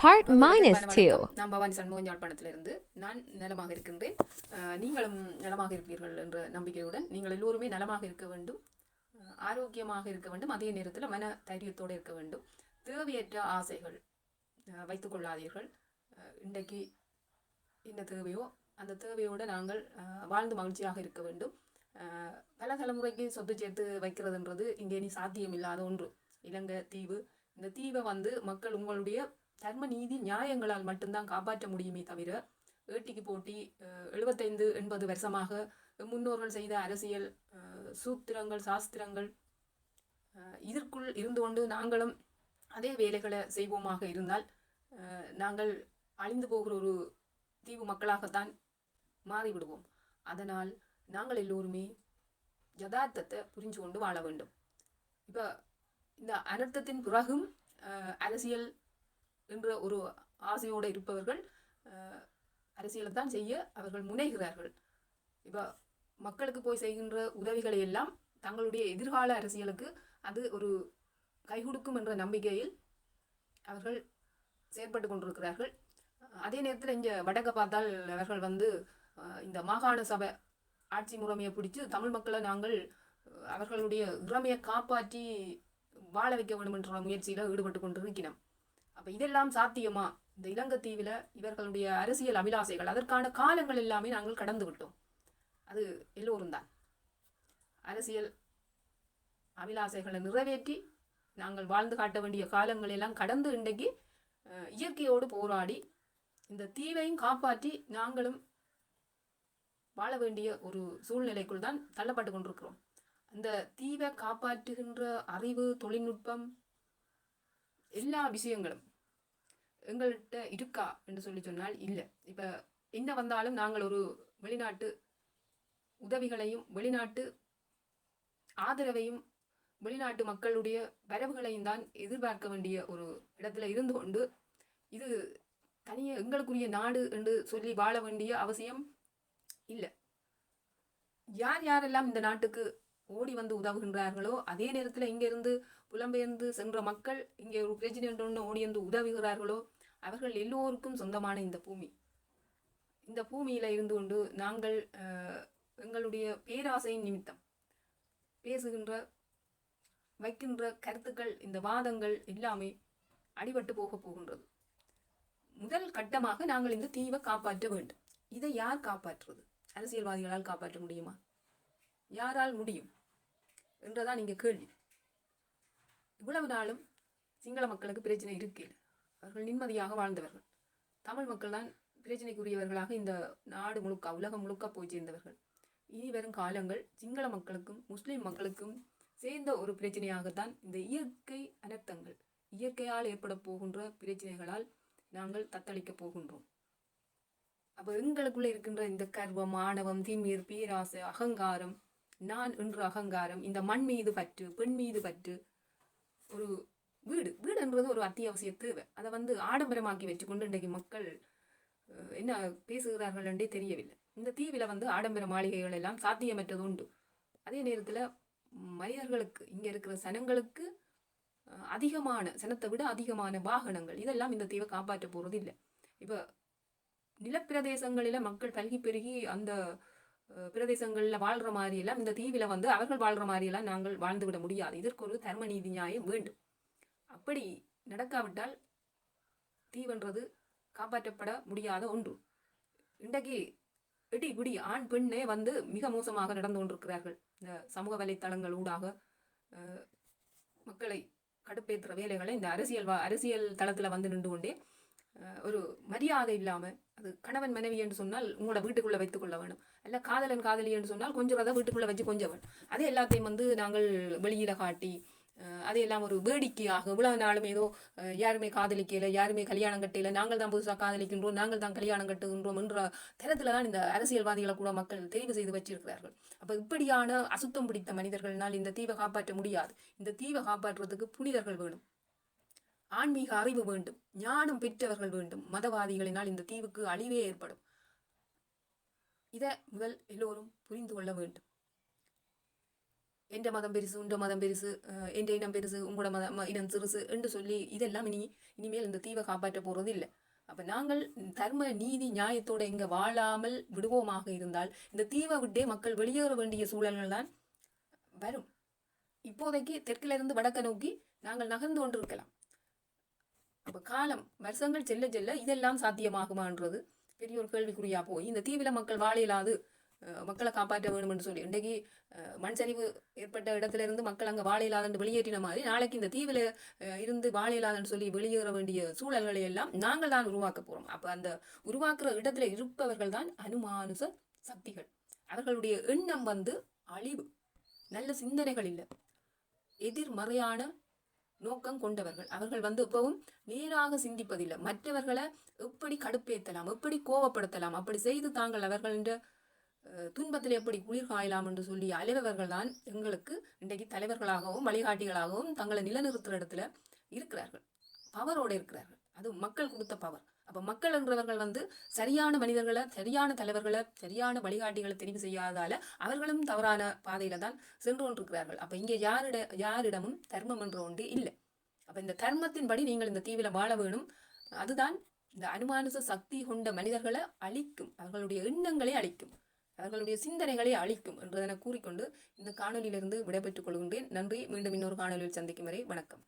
Part minus வணக்கம். 2. நான் பவானி சண்முகம் யாழ்ப்பாணத்திலிருந்து நான் நலமாக இருக்கின்றேன். நீங்களும் நலமாக இருப்பீர்கள் என்ற நம்பிக்கையுடன் நீங்கள் எல்லோருமே நலமாக இருக்க வேண்டும். ஆரோக்கியமாக இருக்க வேண்டும். அதே நேரத்தில் மன தைரியத்தோடு இருக்க வேண்டும். தேவையற்ற ஆசைகள் அஹ், வைத்துக் கொள்ளாதீர்கள். அஹ், இன்றைக்கு என்ன தேவையோ அந்த தேவையோடு நாங்கள் வாழ்ந்து மகிழ்ச்சியாக இருக்க வேண்டும். பல தலைமுறைக்கு சொத்து சேர்த்து வைக்கிறதுன்றது இங்கே நீ சாத்தியமில்லாத ஒன்று. இலங்கை தீவு. இந்த தீவை வந்து மக்கள் உங்களுடைய தர்ம நீதி நியாயங்களால் மட்டும்தான் காப்பாற்ற முடியுமே தவிர ஏட்டிக்கு போட்டி எழுபத்தைந்து எண்பது வருஷமாக முன்னோர்கள் செய்த அரசியல் சூத்திரங்கள் சாஸ்திரங்கள் இதற்குள் இருந்து கொண்டு நாங்களும் அதே வேலைகளை செய்வோமாக இருந்தால் நாங்கள் அழிந்து போகிற ஒரு தீவு மக்களாகத்தான் மாறிவிடுவோம். அதனால் நாங்கள் எல்லோருமே யதார்த்தத்தை புரிஞ்சு கொண்டு வாழ வேண்டும். இப்போ இந்த அனர்த்தத்தின் பிறகும் அரசியல் என்ற ஒரு ஆசையோடு இருப்பவர்கள் அரசியலை தான் செய்ய அவர்கள் முனைகிறார்கள். இப்போ மக்களுக்கு போய் செய்கின்ற உதவிகளை எல்லாம் தங்களுடைய எதிர்கால அரசியலுக்கு அது ஒரு கை கொடுக்கும் என்ற நம்பிக்கையில் அவர்கள் செயற்பட்டு கொண்டிருக்கிறார்கள். அதே நேரத்தில் இங்கே வடக்க பார்த்தால் அவர்கள் வந்து இந்த மாகாண சபை ஆட்சி முறைமையை பிடிச்சு தமிழ் மக்களை நாங்கள் அவர்களுடைய இறமையை காப்பாற்றி வாழ வைக்க வேண்டும் என்ற முயற்சியில் ஈடுபட்டு கொண்டிருக்கிறோம். அப்போ இதெல்லாம் சாத்தியமா? இந்த இலங்கைத்தீவில் இவர்களுடைய அரசியல் அபிலாசைகள் அதற்கான காலங்கள் எல்லாமே நாங்கள் கடந்து விட்டோம். அது எல்லோரும் தான். அரசியல் அபிலாசைகளை நிறைவேற்றி நாங்கள் வாழ்ந்து காட்ட வேண்டிய காலங்கள் எல்லாம் கடந்து இன்றைக்கு இயற்கையோடு போராடி இந்த தீவையும் காப்பாற்றி நாங்களும் வாழ வேண்டிய ஒரு சூழ்நிலைக்குள் தான் தள்ளப்பட்டு கொண்டிருக்கிறோம். அந்த தீவை காப்பாற்றுகின்ற அறிவு தொழில்நுட்பம் எல்லா விஷயங்களும் எங்கள்கிட்ட இருக்கா என்று சொல்லி சொன்னால் இல்லை. இப்போ என்ன வந்தாலும் நாங்கள் ஒரு வெளிநாட்டு உதவிகளையும் வெளிநாட்டு ஆதரவையும் வெளிநாட்டு மக்களுடைய வரவுகளையும் தான் எதிர்பார்க்க வேண்டிய ஒரு இடத்துல இருந்து கொண்டு இது தனியே எங்களுக்குரிய நாடு என்று சொல்லி வாழ வேண்டிய அவசியம் இல்லை. யார் யாரெல்லாம் இந்த நாட்டுக்கு ஓடி வந்து உதவுகின்றார்களோ அதே நேரத்தில் இங்கிருந்து புலம்பெயர்ந்து சென்ற மக்கள் இங்கே ஒரு பிரச்சனை ஒன்று ஓடி வந்து உதவுகிறார்களோ அவர்கள் எல்லோருக்கும் சொந்தமான இந்த பூமி. இந்த பூமியில் இருந்து கொண்டு நாங்கள் எங்களுடைய பேராசையின் நிமித்தம் பேசுகின்ற வைக்கின்ற கருத்துக்கள் இந்த வாதங்கள் எல்லாமே அடிபட்டு போக போகின்றது. முதல் கட்டமாக நாங்கள் இந்த தீவை காப்பாற்ற வேண்டும். இதை யார் காப்பாற்றுவது? அரசியல்வாதிகளால் காப்பாற்ற முடியுமா? யாரால் முடியும்? என்றதான் நீங்கள் கேள்வி. இவ்வளவு நாளும் சிங்கள மக்களுக்கு பிரச்சனை இருக்கையில் அவர்கள் நிம்மதியாக வாழ்ந்தவர்கள். தமிழ் மக்கள் தான் பிரச்சனைக்குரியவர்களாக இந்த நாடு முழுக்க உலகம் முழுக்க போய் சேர்ந்தவர்கள். இனி வரும் காலங்கள் சிங்கள மக்களுக்கும் முஸ்லீம் மக்களுக்கும் சேர்ந்த ஒரு பிரச்சனையாகத்தான் இந்த இயற்கை அனர்த்தங்கள் இயற்கையால் ஏற்பட போகின்ற பிரச்சனைகளால் நாங்கள் தத்தளிக்கப் போகின்றோம். அப்போ எங்களுக்குள்ளே இருக்கின்ற இந்த கர்வம் ஆணவம் திமிர் பேராசை அகங்காரம் நான் என்று அகங்காரம் இந்த மண் மீது பற்று பெண் மீது பற்று ஒரு வீடு. வீடுன்றது ஒரு அத்தியாவசிய தேவை. அதை வந்து ஆடம்பரமாக்கி வச்சுக்கொண்டு இன்றைக்கு மக்கள் என்ன பேசுகிறார்கள் என்றே தெரியவில்லை. இந்த தீவில் வந்து ஆடம்பர மாளிகைகள் எல்லாம் சாத்தியமற்றது உண்டு. அதே நேரத்தில் மனிதர்களுக்கு இங்கே இருக்கிற சனங்களுக்கு அதிகமான சனத்தை விட அதிகமான வாகனங்கள் இதெல்லாம் இந்த தீவை காப்பாற்ற போகிறது இல்லை இப்போ நிலப்பிரதேசங்களில் மக்கள் பல்கி பெருகி அந்த பிரதேசங்களில் வாழ்கிற மாதிரியெல்லாம் இந்த தீவில் வந்து அவர்கள் வாழ்கிற மாதிரியெல்லாம் நாங்கள் வாழ்ந்து விட முடியாது. இதற்கு ஒரு தர்ம நீதி நியாயம் வேண்டும். அப்படி நடக்காவிட்டால் தீவென்றது காப்பாற்றப்பட முடியாத ஒன்று. இன்றைக்கு எட்டி குடி ஆண் பெண்ணே வந்து மிக மோசமாக நடந்து கொண்டிருக்கிறார்கள். இந்த சமூக வலைத்தளங்கள் ஊடாக மக்களை கடுப்பேற்றுற வேலைகளை இந்த அரசியல் வா அரசியல் தளத்தில் வந்து நின்று கொண்டே ஒரு மரியாதை இல்லாமல் அது கணவன் மனைவி என்று சொன்னால் உங்களோட வீட்டுக்குள்ளே வைத்துக்கொள்ள வேணும். அல்ல காதலன் காதலி என்று சொன்னால் கொஞ்சம் அதை வீட்டுக்குள்ளே வச்சு கொஞ்சம் வேணும். அதே எல்லாத்தையும் வந்து நாங்கள் வெளியில காட்டி அதையெல்லாம் ஒரு வேடிக்கையாக இவ்வளவு நாளும் ஏதோ யாருமே காதலிக்கல யாருமே கல்யாணம் கட்டல நாங்கள் தான் புதுசாக காதலிக்கின்றோம் நாங்கள் தான் கல்யாணம் கட்டுகின்றோம் என்ற தரத்தில் தான் இந்த அரசியல்வாதிகளை கூட மக்கள் தெரிவு செய்து வச்சிருக்கிறார்கள். அப்போ இப்படியான அசுத்தம் பிடித்த மனிதர்கள்னால் இந்த தீவை காப்பாற்ற முடியாது. இந்த தீவை காப்பாற்றுறதுக்கு புனிதர்கள் வேணும். ஆன்மீக அறிவு வேண்டும் ஞானம் பெற்றவர்கள் வேண்டும். மதவாதிகளினால் இந்த தீவுக்கு அழிவே ஏற்படும். இதை முதல் எல்லோரும் புரிந்து கொள்ள வேண்டும். எந்த மதம் பெருசு உண்ட மதம் பெருசு எந்த இனம் பெருசு உங்களோட மதம் இனம் சிறுசு என்று சொல்லி இதெல்லாம் இனி இனிமேல் இந்த தீவை காப்பாற்ற போகிறது இல்லை அப்போ நாங்கள் தர்ம நீதி நியாயத்தோட இங்கே வாழாமல் விடுவோமாக இருந்தால் இந்த தீவை விட்டே மக்கள் வெளியேற வேண்டிய சூழல்கள் தான் வரும். இப்போதைக்கு தெற்கிலிருந்து வடக்கை வடக்க நோக்கி நாங்கள் நகர்ந்து கொண்டிருக்கலாம். இப்போ காலம் வருஷங்கள் செல்ல செல்ல இதெல்லாம் சாத்தியமாகுமான்றது பெரிய ஒரு கேள்விக்குறியாக போய் இந்த தீவில மக்கள் வாழ இயலாது மக்களை காப்பாற்ற வேண்டும் என்று சொல்லி இன்றைக்கு மண்சரிவு மண் சரிவு ஏற்பட்ட இடத்துல இருந்து மக்கள் அங்கே வாழ இயலாதுன்னு வெளியேற்றின மாதிரி நாளைக்கு இந்த தீவில இருந்து வாழ இயலாதுன்னு சொல்லி வெளியேற வேண்டிய சூழல்களை எல்லாம் நாங்கள் தான் உருவாக்க போகிறோம் அப்போ அந்த உருவாக்குற இடத்துல இருப்பவர்கள் தான் அனுமானுச சக்திகள். அவர்களுடைய எண்ணம் வந்து அழிவு. நல்ல சிந்தனைகள் இல்லை. எதிர்மறையான நோக்கம் கொண்டவர்கள். அவர்கள் வந்து எப்பவும் நேராக சிந்திப்பதில்லை. மற்றவர்களை எப்படி கடுப்பேற்றலாம் எப்படி கோவப்படுத்தலாம்? அப்படி செய்து தாங்கள் அவர்கள் என்ற துன்பத்தில் எப்படி குளிர் காயலாம் என்று சொல்லி அலைவர்கள் தான் எங்களுக்கு இன்றைக்கு தலைவர்களாகவும் வழிகாட்டிகளாகவும் தங்களை நிலநிறுத்துற இடத்துல இருக்கிறார்கள். பவரோடு இருக்கிறார்கள். அது மக்கள் கொடுத்த பவர். அப்போ மக்கள் என்றவர்கள் வந்து சரியான மனிதர்களை சரியான தலைவர்களை சரியான வழிகாட்டிகளை தெரிவு செய்யாதால அவர்களும் தவறான பாதையில தான் சென்று கொண்டிருக்கிறார்கள் அப்போ இங்கே யாரிட யாரிடமும் தர்மம் என்ற ஒன்று இல்லை. அப்போ இந்த தர்மத்தின்படி நீங்கள் இந்த தீவில வாழ வேணும். அதுதான் இந்த அனுமானுச சக்தி கொண்ட மனிதர்களை அழிக்கும் அவர்களுடைய எண்ணங்களை அழிக்கும் அவர்களுடைய சிந்தனைகளை அழிக்கும் என்றதென கூறிக்கொண்டு இந்த காணொலியிலிருந்து விடைபெற்றுக் கொள்கின்றேன். நன்றி. மீண்டும் இன்னொரு காணொலியில் சந்திக்கும் வரை வணக்கம்.